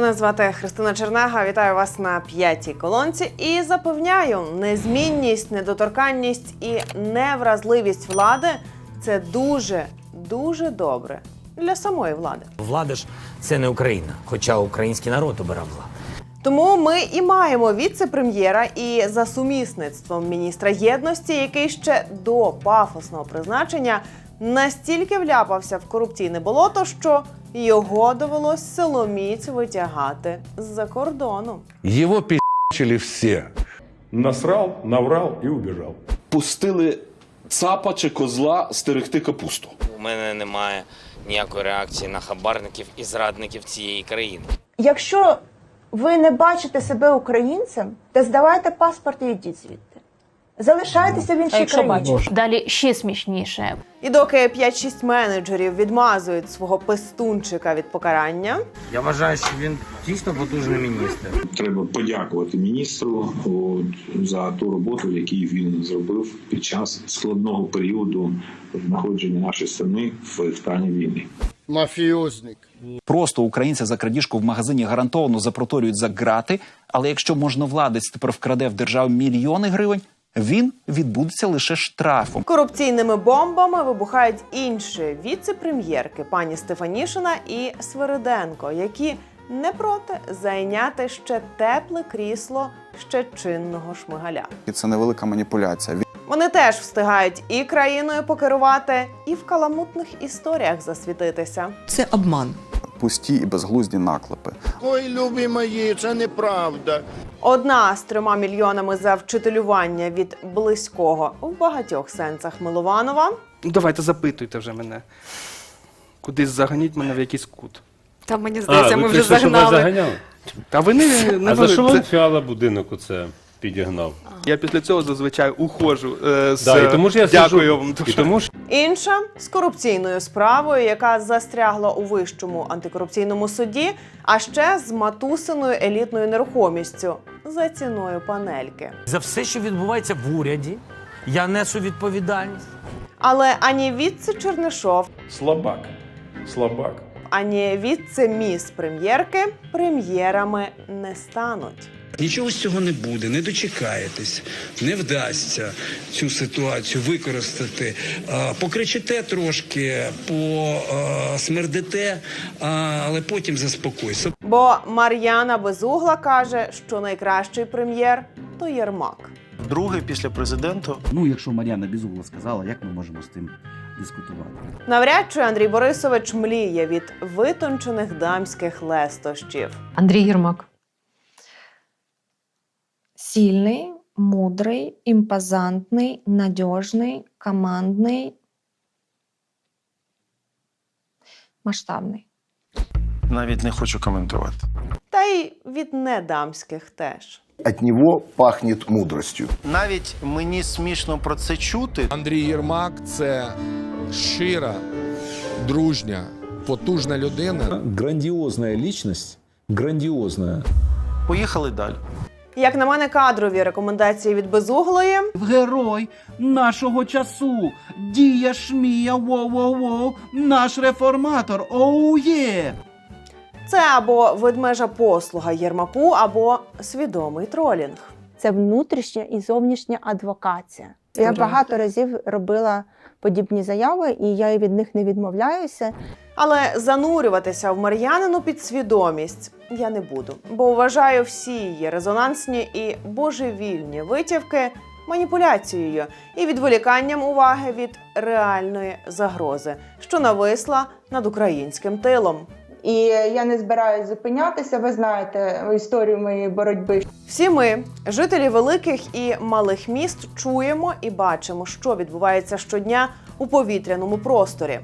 Мене звати Христина Чернега. Вітаю вас на п'ятій колонці і запевняю, незмінність, недоторканність і невразливість влади це дуже дуже добре для самої влади. Влада ж це не Україна, хоча український народ обирав владу. Тому ми і маємо віце-прем'єра і за сумісництвом міністра єдності, який ще до пафосного призначення настільки вляпався в корупційне болото, що його довелось силоміць витягати з-за кордону. Его пи***чили все. Насрал, наврал и убежал. пустили цапа чи козла стерегти капусту. У мене немає ніякої реакції на хабарників і зрадників цієї країни. Якщо ви не бачите себе українцем, то здавайте паспорт і йдіть звідти. Залишайтеся в іншій країні. Далі ще смішніше. І доки 5-6 менеджерів відмазують свого пестунчика від покарання, Я вважаю, що він дійсно потужний міністр. Треба подякувати міністру от, за ту роботу, яку він зробив під час складного періоду знаходження нашої страни в стані війни. Мафіозник. Просто українця за крадіжку в магазині гарантовано запроторюють за грати. Але якщо можновладець тепер вкраде в державу мільйони гривень, він відбудеться лише штрафом. корупційними бомбами вибухають інші віце-прем'єрки пані Стефанішина і Свириденко, які не проти зайняти ще тепле крісло ще чинного шмигаля. І це невелика маніпуляція. Вони теж встигають і країною покерувати, і в каламутних історіях засвітитися. Це обман. Пусті і безглузді наклепи. Ой, любі мої, це неправда. Одна з трьома мільйонами за вчителювання від близького в багатьох сенсах Милованова. Ну, давайте запитуйте вже мене. Кудись заганіть мене в якийсь кут. Та мені здається, ми вже загнали. Та ви не, не А за що це- вам фіала будинок оце підігнав? Я після цього зазвичай ухожу. Е, з, Да, і тому ж я Дякую сиджу, вам і тому ж Інша з корупційною справою, яка застрягла у вищому антикорупційному суді, а ще з матусиною елітною нерухомістю за ціною панельки. За все, що відбувається в уряді, я несу відповідальність. Але ані віце Чернишов, слабак. Слабак. ані віце-міс прем'єрки прем'єрами не стануть. Нічого з цього не буде, не дочекаєтесь, не вдасться цю ситуацію використати. Покричите трошки, посмердите, але потім заспокойся. Бо Мар'яна Безугла каже, що найкращий прем'єр то Єрмак. Другий після президента. Ну, якщо Мар'яна Бізугла сказала, як ми можемо з тим дискутувати? Навряд чи Андрій Борисович мліє від витончених дамських лестощів. Андрій Єрмак. Сильний, мудрий, імпозантний, надіжний, командний, масштабний. Навіть не хочу коментувати. Та й від недамських теж. От нього пахне мудростю. Навіть мені смішно про це чути. Андрій Єрмак це щира, дружня, потужна людина. Грандіозна лічність. Грандіозна. Поїхали далі. Як на мене, кадрові рекомендації від безуглої Герой нашого часу. Дія Шмія, воу-воу-воу, наш реформатор. Оу є! це або ведмежа послуга Єрмаку, або свідомий тролінг. Це внутрішня і зовнішня адвокація. Я багато разів робила подібні заяви, і я від них не відмовляюся. Але занурюватися в Мар'янину підсвідомість я не буду, бо вважаю всі її резонансні і божевільні витівки маніпуляцією і відволіканням уваги від реальної загрози, що нависла над українським тилом. І я не збираюсь зупинятися. Ви знаєте історію моєї боротьби. Всі ми, жителі великих і малих міст, чуємо і бачимо, що відбувається щодня у повітряному просторі.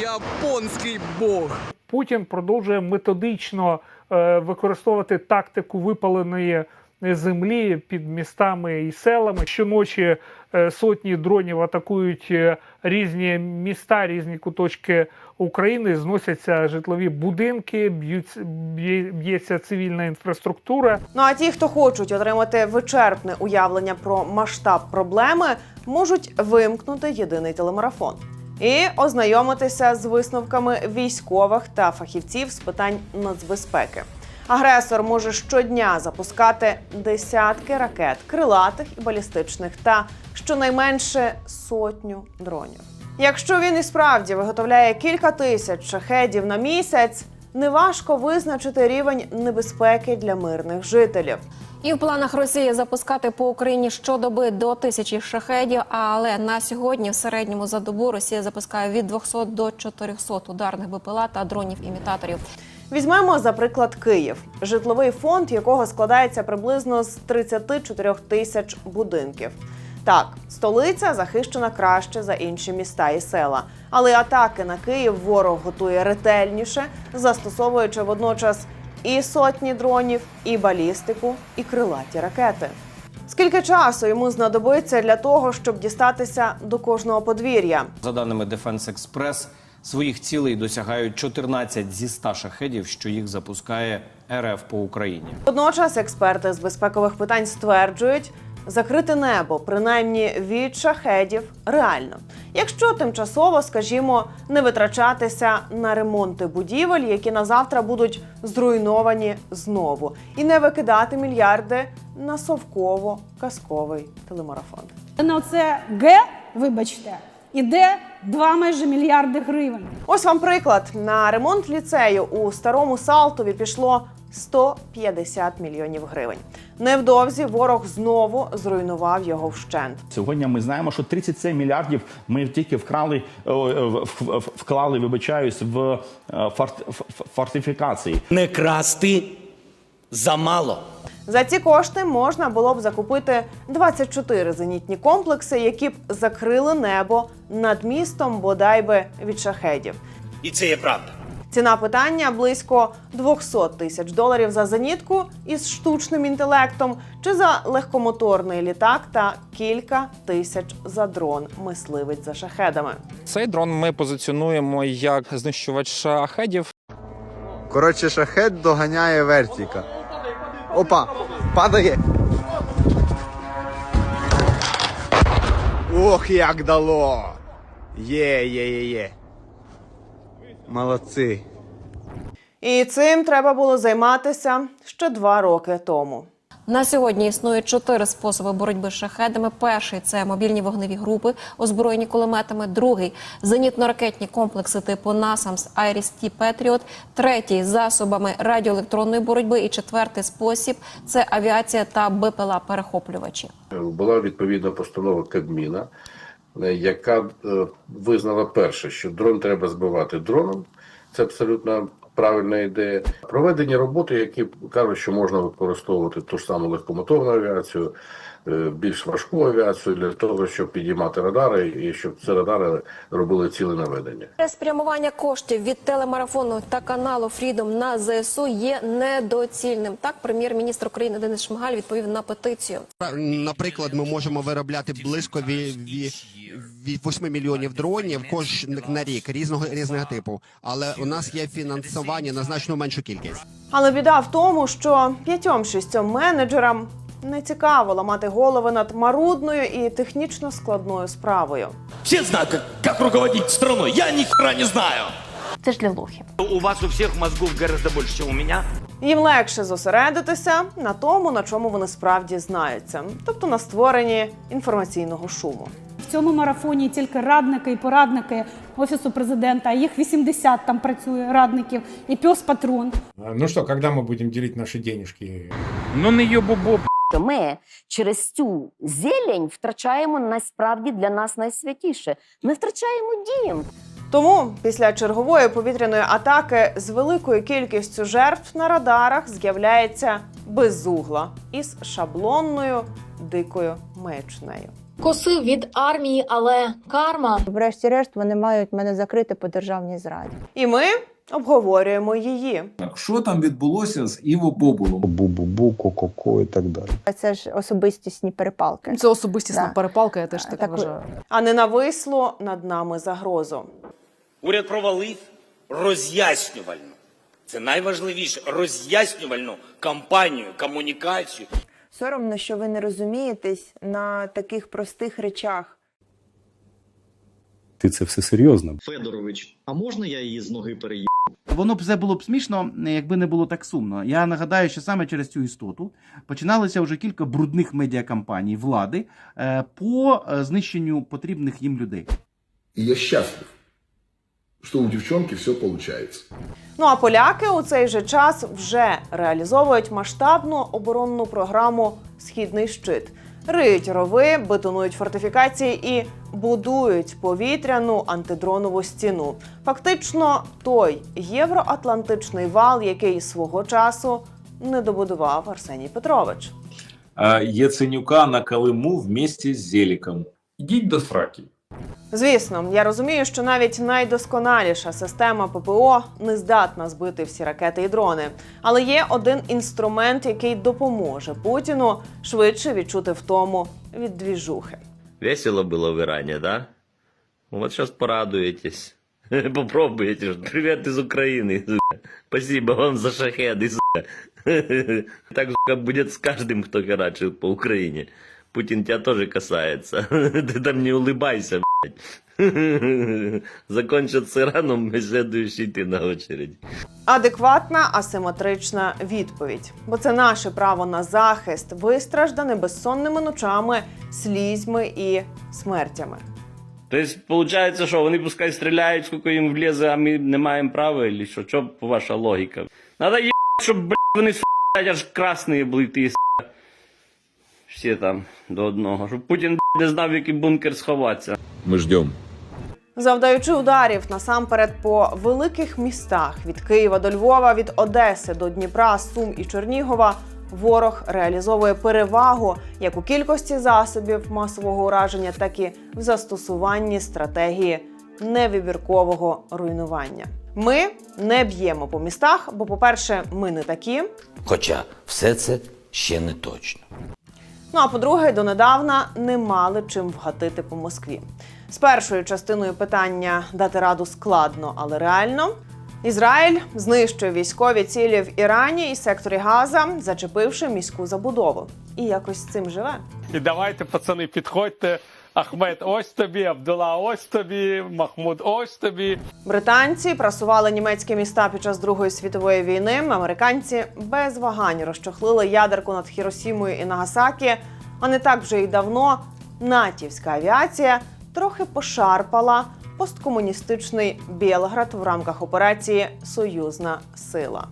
Японський бог. Путін продовжує методично е, використовувати тактику випаленої землі під містами і селами. Щоночі е, сотні дронів атакують е, різні міста, різні куточки України, зносяться житлові будинки, б'ються- б'є- б'ється цивільна інфраструктура. Ну а ті, хто хочуть отримати вичерпне уявлення про масштаб проблеми, можуть вимкнути єдиний телемарафон і ознайомитися з висновками військових та фахівців з питань нацбезпеки. Агресор може щодня запускати десятки ракет, крилатих і балістичних, та щонайменше сотню дронів. Якщо він і справді виготовляє кілька тисяч шахедів на місяць, неважко визначити рівень небезпеки для мирних жителів. І в планах Росії запускати по Україні щодоби до тисячі шахедів. Але на сьогодні в середньому за добу Росія запускає від 200 до 400 ударних БПЛА та дронів-імітаторів. Візьмемо за приклад Київ, житловий фонд якого складається приблизно з 34 тисяч будинків. Так, столиця захищена краще за інші міста і села, але атаки на Київ ворог готує ретельніше, застосовуючи водночас і сотні дронів, і балістику, і крилаті ракети. Скільки часу йому знадобиться для того, щоб дістатися до кожного подвір'я? За даними Defense Express, своїх цілей досягають 14 зі 100 шахедів, що їх запускає РФ по Україні. Водночас експерти з безпекових питань стверджують, закрити небо, принаймні від шахедів, реально, якщо тимчасово, скажімо, не витрачатися на ремонти будівель, які на завтра будуть зруйновані знову, і не викидати мільярди на совково-казковий телемарафон. На це Г, вибачте, іде 2 майже мільярди гривень. Ось вам приклад: на ремонт ліцею у старому Салтові пішло 150 мільйонів гривень. Невдовзі ворог знову зруйнував його вщент. Сьогодні ми знаємо, що 37 мільярдів ми тільки вкрали, в- в- вклали, вибачаюсь, в е, фортифікації. Не красти замало. За ці кошти можна було б закупити 24 зенітні комплекси, які б закрили небо над містом, бодай би від шахедів. І це є правда. Ціна питання близько 200 тисяч доларів за зенітку із штучним інтелектом чи за легкомоторний літак та кілька тисяч за дрон мисливець за шахедами. Цей дрон ми позиціонуємо як знищувач шахедів. Коротше, шахет доганяє вертіка. Опа, падає. Ох, як дало. Є, є, є, є. Молодці. І цим треба було займатися ще два роки тому. На сьогодні існує чотири способи боротьби з шахедами. Перший це мобільні вогневі групи, озброєні кулеметами. Другий зенітно-ракетні комплекси типу NASAMS, IRIS-T Patriot. Третій засобами радіоелектронної боротьби. І четвертий спосіб це авіація та БПЛА перехоплювачі. була відповідна постанова Кабміна, е, яка е, визнала перше, що дрон треба збивати дроном. Це абсолютно правильна ідея. Проведені роботи, які кажуть, що можна використовувати ту ж саму легкомоторну авіацію, більш важку авіацію для того, щоб підіймати радари і щоб ці радари робили ціле наведення. Спрямування коштів від телемарафону та каналу Фрідом на ЗСУ є недоцільним. Так, прем'єр-міністр України Денис Шмигаль відповів на петицію. Наприклад, ми можемо виробляти близько ві- ві- від 8 мільйонів дронів кожен на рік різного різного типу. Але у нас є фінансування на значно меншу кількість. Але біда в тому, що п'ятьом-шістьом менеджерам не цікаво ламати голови над марудною і технічно складною справою. Все знают, как, как руководить страной. Я ни хера не знаю. Це ж для лохів. У вас у всех мозгов гораздо больше, чем у меня. Їм легше зосередитися на тому, на чому вони справді знаються, тобто на створенні інформаційного шуму. В цьому марафоні тільки радники і порадники офісу президента. а Їх 80 там працює радників і пес патрон. Ну что, когда мы будем делить наши денежки? Ну не йобобоб. Ми через цю зелень втрачаємо насправді для нас найсвятіше. Ми втрачаємо дім. Тому після чергової повітряної атаки з великою кількістю жертв на радарах з'являється безугла із шаблонною дикою маячнею. Косив від армії, але карма. Врешті-решт вони мають мене закрити по державній зраді. І ми Обговорюємо її. Що там відбулося з Іво Бобулом? Бу-бу-бу, ко-ко-ко і так далі. Це ж особистісні перепалки. Це особистісна Да. перепалка, я теж так, Так, вважаю. А не нависло над нами загрозу. Уряд провалив роз'яснювальну. Це найважливіше роз'яснювальну кампанію, комунікацію. Соромно, що ви не розумієтесь на таких простих речах. Ти це все серйозно? Федорович, а можна я її з ноги переїду? Воно б все було б смішно, якби не було так сумно. Я нагадаю, що саме через цю істоту починалося вже кілька брудних медіакампаній влади е, по е, знищенню потрібних їм людей. И я счастлив, что у девчонки все получается. Ну а поляки у цей же час вже реалізовують масштабну оборонну програму Східний щит. Риють рови, бетонують фортифікації і будують повітряну антидронову стіну. Фактично, той євроатлантичний вал, який свого часу не добудував Арсеній Петрович. Яценюка на Калиму вместе з Зеліком. Ідіть до сраки. Звісно, я розумію, що навіть найдосконаліша система ППО не здатна збити всі ракети і дрони. Але є один інструмент, який допоможе Путіну швидше відчути втому від двіжухи. Весело было в Иране, да? Вот сейчас порадуетесь. Попробуете. Привет из Украины. сука. Спасибо вам за шахеды. сука. Так сука, будет с каждым, кто карачил по Украине. Путин тебя тоже касается. Ты там не улыбайся, блядь. Закончат с Ираном, и следующий ты на очередь. Адекватна асиметрична відповідь, бо це наше право на захист, вистраждане безсонними ночами, слізьми і смертями. То есть, получается, що вони пускай стріляють, скільки їм влізе, а ми не маємо права, или що? Що ваша логіка? Надо їбать, щоб, блядь, вони блядь, аж красні були ті. Всі там до одного. Щоб Путін, блядь, не знав, в який бункер сховатися. Ми ждем. Завдаючи ударів насамперед по великих містах від Києва до Львова, від Одеси до Дніпра, Сум і Чернігова, ворог реалізовує перевагу як у кількості засобів масового ураження, так і в застосуванні стратегії невибіркового руйнування. Ми не б'ємо по містах, бо, по-перше, ми не такі. Хоча все це ще не точно. Ну а по-друге, донедавна не мали чим вгатити по Москві. З першою частиною питання дати раду складно, але реально. Ізраїль знищує військові цілі в Ірані і секторі Газа, зачепивши міську забудову. І якось з цим живе. І давайте, пацани, підходьте. Ахмед, ось тобі, Абдулла, ось тобі, Махмуд, ось тобі. Британці прасували німецькі міста під час Другої світової війни. Американці без вагань розчохлили ядерку над Хіросімою і Нагасакі. А не так вже й давно натівська авіація трохи пошарпала посткомуністичний Білград в рамках операції Союзна сила.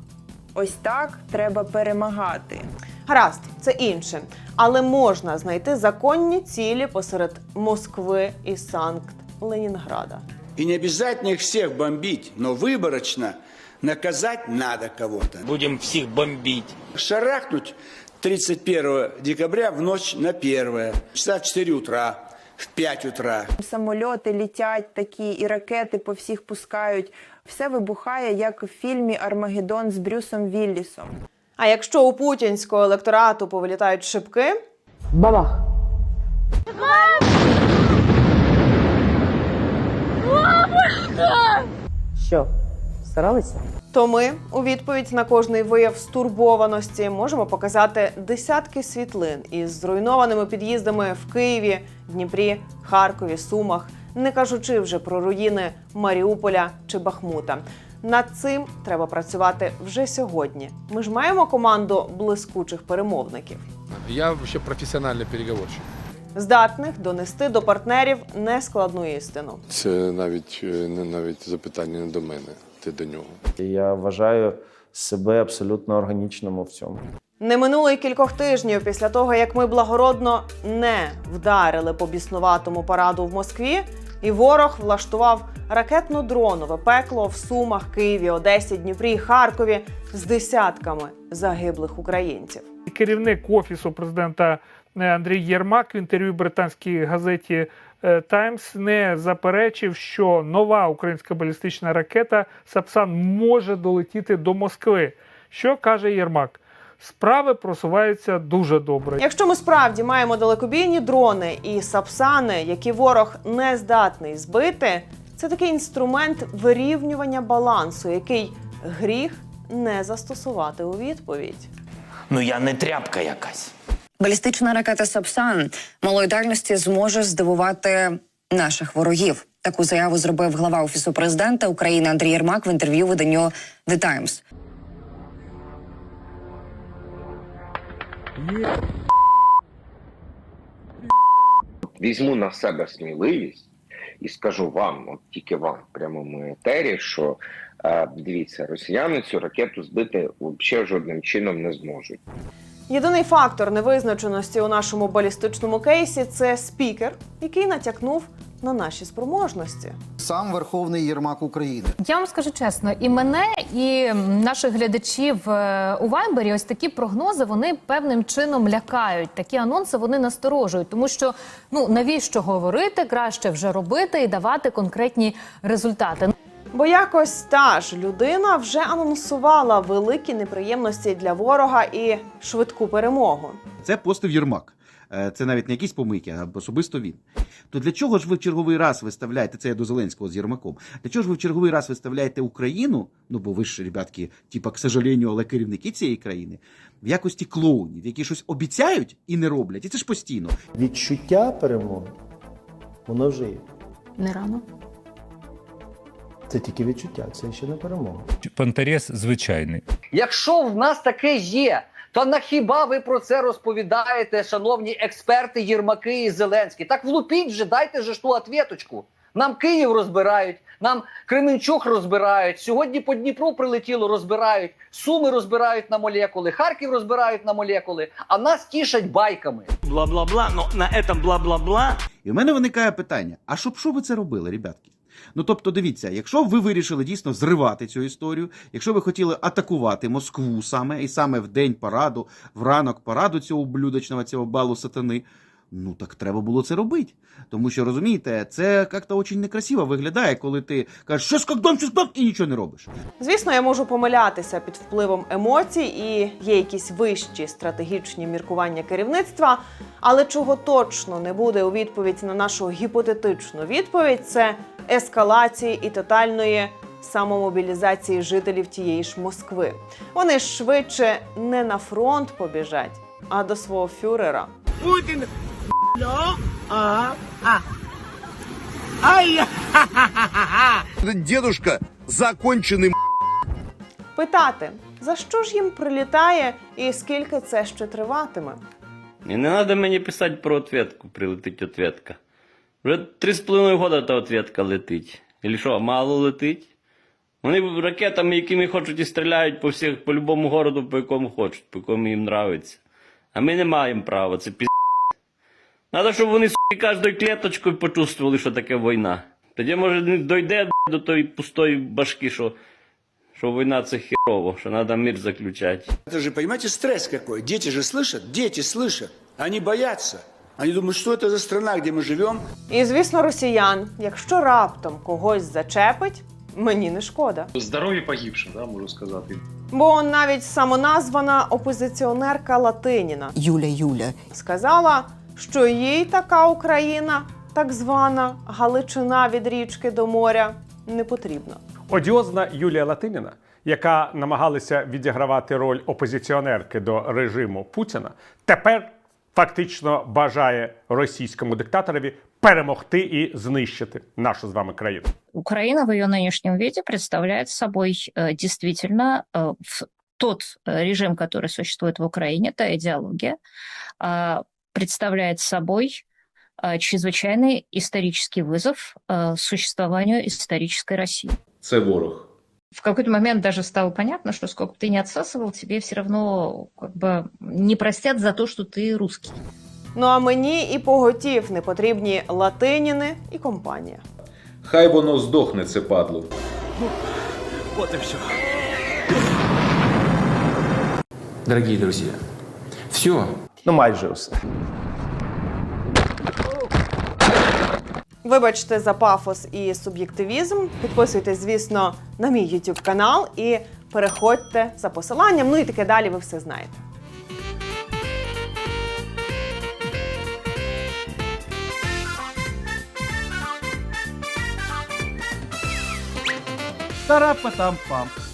Ось так треба перемагати. Гаразд, це інше, але можна знайти законні цілі посеред Москви і Санкт-Ленінграда. И не обязательно их всех бомбить, но выборочно наказать надо кого-то. Будем всіх бомбить. Шарахнуть 31 декабря в ночь на 1 часа в 4 утра, в 5 утра. Самольоти літять такі, і ракети по всіх пускають. Все вибухає, як в фільмі Армагеддон з Брюсом Віллісом. А якщо у путінського електорату повилітають шибки, Бабах! Що, старалися? То ми у відповідь на кожний вияв стурбованості можемо показати десятки світлин із зруйнованими під'їздами в Києві, Дніпрі, Харкові, Сумах, не кажучи вже про руїни Маріуполя чи Бахмута. Над цим треба працювати вже сьогодні. Ми ж маємо команду блискучих перемовників, Я вообще профессиональный переговорщик. здатних донести до партнерів нескладну істину. Це навіть е, не навіть запитання не до мене, ти до нього. Я вважаю себе абсолютно органічним у всьому. Не минуло й кількох тижнів після того, як ми благородно не вдарили по біснуватому параду в Москві, І ворог влаштував ракетно-дронове пекло в Сумах, Києві, Одесі, Дніпрі Харкові з десятками загиблих українців. Керівник офісу президента е, Андрій Єрмак в інтерв'ю британській газеті Таймс не заперечив, що нова українська балістична ракета Сапсан може долетіти до Москви. Що каже Єрмак? Справи просуваються дуже добре. Якщо ми справді маємо далекобійні дрони і сапсани, які ворог не здатний збити, це такий інструмент вирівнювання балансу, який гріх не застосувати у відповідь. Ну я не тряпка якась. Балістична ракета Сапсан малої дальності зможе здивувати наших ворогів. Таку заяву зробив глава офісу президента України Андрій Єрмак в інтерв'ю виданню The Times. візьму на себе сміливість і скажу вам, от тільки вам прямому етері, що е, дивіться, росіяни цю ракету збити взагалі жодним чином не зможуть. Єдиний фактор невизначеності у нашому балістичному кейсі це спікер, який натякнув на наші спроможності. Сам Верховний Єрмак України. Я вам скажу чесно, і мене, і наших глядачів е, у Вайбері, ось такі прогнози вони певним чином лякають. Такі анонси вони насторожують, тому що ну навіщо говорити, краще вже робити і давати конкретні результати. Бо якось та ж людина вже анонсувала великі неприємності для ворога і швидку перемогу. Це постив Єрмак. Е, Це навіть не якісь помийки, а особисто він. То для чого ж ви в черговий раз виставляєте це я до Зеленського з Єрмаком? Для чого ж ви в черговий раз виставляєте Україну? Ну бо ви ж, ребятки, типа, к сожалению, але керівники цієї країни в якості клоунів, які щось обіцяють і не роблять. І це ж постійно. Відчуття перемоги, воно вже є. Не рано. Це тільки відчуття, це ще не перемога. Пантерес звичайний. Якщо в нас таке є, то на хіба ви про це розповідаєте, шановні експерти, Єрмаки і Зеленський? Так влупіть вже, дайте же ж ту ответочку. Нам Київ розбирають, нам Кременчук розбирають. Сьогодні по Дніпру прилетіло, розбирають. Суми розбирають на молекули, Харків розбирають на молекули, а нас тішать байками. Бла-бла-бла, ну на этом бла-бла-бла. І в мене виникає питання: а щоб що ви це робили, ребятки? Ну тобто, дивіться, якщо ви вирішили дійсно зривати цю історію, якщо ви хотіли атакувати Москву саме і саме в день параду, в ранок параду цього блюдочного цього балу сатани. Ну так треба було це робити. Тому що розумієте, це як-то дуже некрасиво виглядає, коли ти кажеш, що скакдом, що скакдом, і нічого не робиш. Звісно, я можу помилятися під впливом емоцій і є якісь вищі стратегічні міркування керівництва. Але чого точно не буде у відповідь на нашу гіпотетичну відповідь, це ескалації і тотальної самомобілізації жителів тієї ж Москви. Вони швидше не на фронт побіжать, а до свого фюрера. Путін а, а. Ай! Дедушка закончений Питати, за що ж їм прилітає і скільки це ще триватиме? І не треба мені писати про ответку, прилетить ответка. Вже три з половиною года та ответка летить. Или що, мало летить? Вони ракетами, якими хочуть і стріляють по всіх, по любому городу, по якому хочуть, по якому їм нравиться. А ми не маємо права, це піз... Надо, щоб вони суки, кожною клеточкою почувствували, що таке війна. Тоді, може, не дойде до тої пустої башки, що, що війна це херово, що треба мир заключати. Это же, понимаете, стресс какой. Дети же слышат, дети слышат. Они боятся. Они думают, что это за страна, где мы живем. І звісно, росіян, якщо раптом когось зачепить, мені не шкода. Здоров'я погибшим, да, можу сказати. Бо навіть самоназвана опозиціонерка Латиніна Юля, Юля. сказала, що їй така Україна, так звана Галичина від річки до моря, не потрібна. Одіозна Юлія Латиніна, яка намагалася відігравати роль опозиціонерки до режиму Путіна, тепер фактично бажає російському диктаторові перемогти і знищити нашу з вами країну. Украина в ее нынешнем виде представляет собой э, действительно э, в- тот э, режим, который существует в Украине, та идеология, э, представляет собой э, чрезвычайный исторический вызов э, существованию исторической России. Це ворог. В какой-то момент даже стало понятно, что сколько бы ты не отсасывал, тебе все равно как бы не простят за то, что ты русский. Ну а мені і поготів не потрібні латиніни і компанія. Хай воно здохне, це падло. Вот и все. Дорогие друзья, все. Ну, майже все. Вибачте за пафос і суб'єктивізм. Підписуйтесь, звісно, на мій YouTube канал і переходьте за посиланням. Ну і таке далі, ви все знаєте. Тара-патам-пам.